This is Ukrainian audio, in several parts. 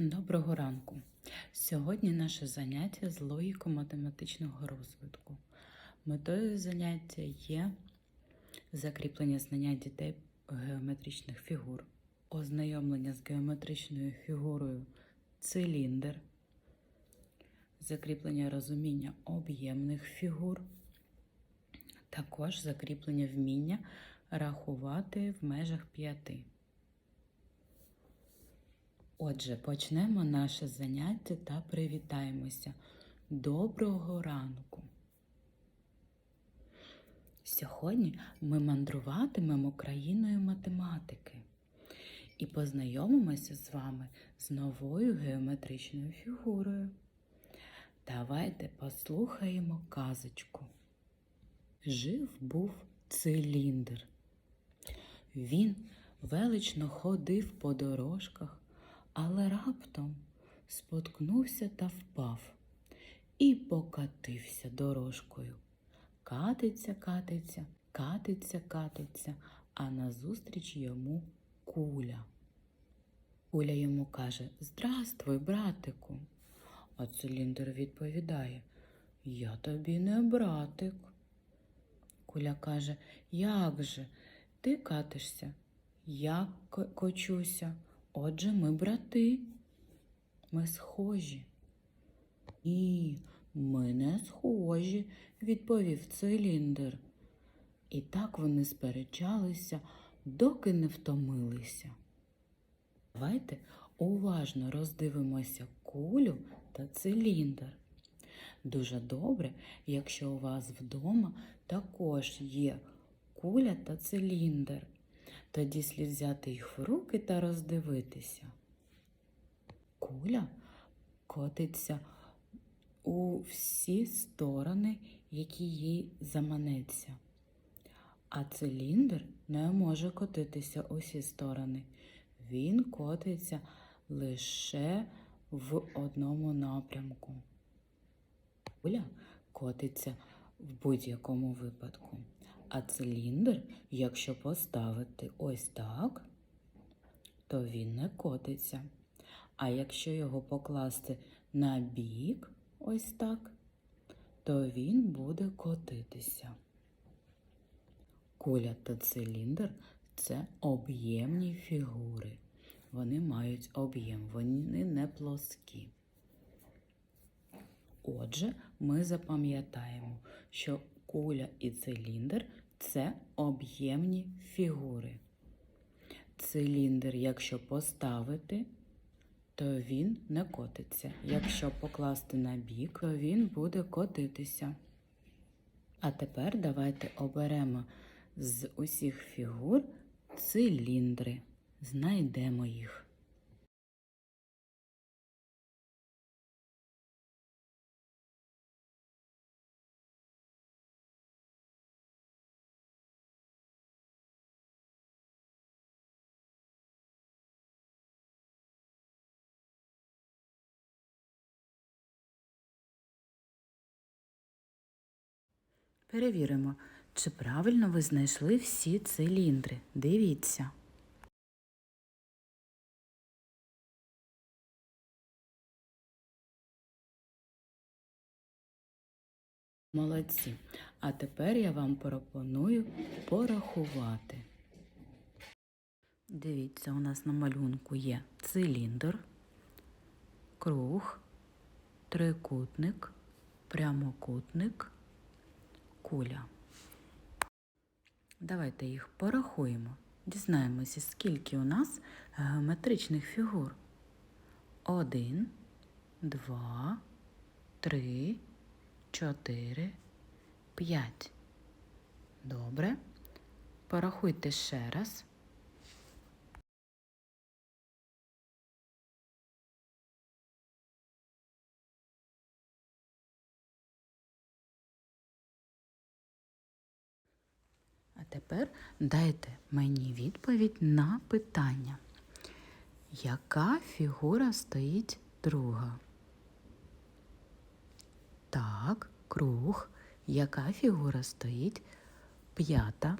Доброго ранку! Сьогодні наше заняття з логіко-математичного розвитку. Метою заняття є закріплення знання дітей геометричних фігур, ознайомлення з геометричною фігурою циліндр, закріплення розуміння об'ємних фігур, також закріплення вміння рахувати в межах п'яти. Отже, почнемо наше заняття та привітаємося. Доброго ранку! Сьогодні ми мандруватимемо країною математики і познайомимося з вами з новою геометричною фігурою. Давайте послухаємо казочку. Жив був циліндр. Він велично ходив по дорожках але раптом споткнувся та впав і покатився дорожкою. Катиться, катиться, катиться, катиться, а назустріч йому куля. Куля йому каже Здравствуй, братику. А циліндр відповідає Я тобі не братик. Куля каже, як же ти катишся? Я ко- кочуся. Отже, ми брати. Ми схожі. Ні, ми не схожі, відповів циліндр. І так вони сперечалися, доки не втомилися. Давайте уважно роздивимося кулю та циліндр. Дуже добре, якщо у вас вдома також є куля та циліндр. Тоді слід взяти їх в руки та роздивитися. Куля котиться у всі сторони, які їй заманеться. А циліндр не може котитися у всі сторони. Він котиться лише в одному напрямку. Куля котиться в будь-якому випадку. А циліндр, якщо поставити ось так, то він не котиться. А якщо його покласти на бік, ось так, то він буде котитися. Куля та циліндр це об'ємні фігури. Вони мають об'єм, вони не плоскі. Отже, ми запам'ятаємо, що куля і циліндр це об'ємні фігури. Циліндр, якщо поставити, то він не котиться. Якщо покласти на бік, то він буде котитися. А тепер давайте оберемо з усіх фігур циліндри. Знайдемо їх. Перевіримо, чи правильно ви знайшли всі циліндри. Дивіться. Молодці. А тепер я вам пропоную порахувати. Дивіться, у нас на малюнку є циліндр, круг, трикутник, прямокутник, куля. Давайте їх порахуємо. Дізнаємося, скільки у нас геометричних фігур. Один, два, три, чотири, п'ять. Добре. Порахуйте ще раз. Тепер дайте мені відповідь на питання. Яка фігура стоїть друга? Так, круг. Яка фігура стоїть п'ята?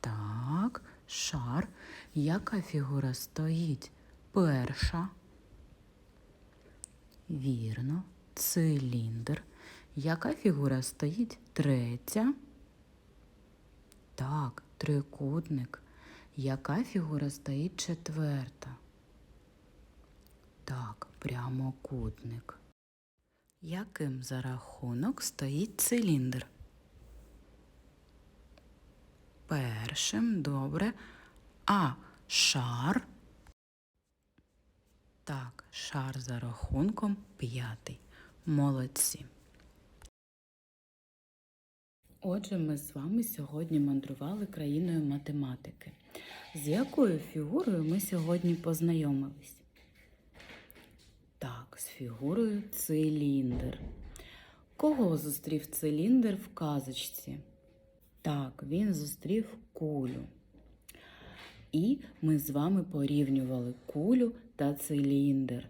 Так, шар. Яка фігура стоїть? Перша. Вірно. Циліндр. Яка фігура стоїть? Третя. Так, трикутник. Яка фігура стоїть четверта? Так, прямокутник. Яким за рахунок стоїть циліндр? Першим, добре. А шар. Так, шар за рахунком п'ятий. Молодці. Отже, ми з вами сьогодні мандрували країною математики. З якою фігурою ми сьогодні познайомились? Так, з фігурою циліндр. Кого зустрів циліндр в казочці? Так, він зустрів кулю. І ми з вами порівнювали кулю та циліндр.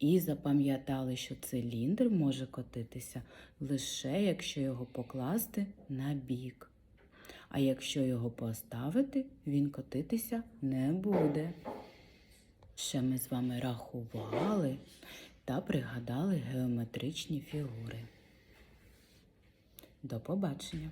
І запам'ятали, що циліндр може котитися лише якщо його покласти на бік. А якщо його поставити, він котитися не буде. Ще ми з вами рахували та пригадали геометричні фігури. До побачення!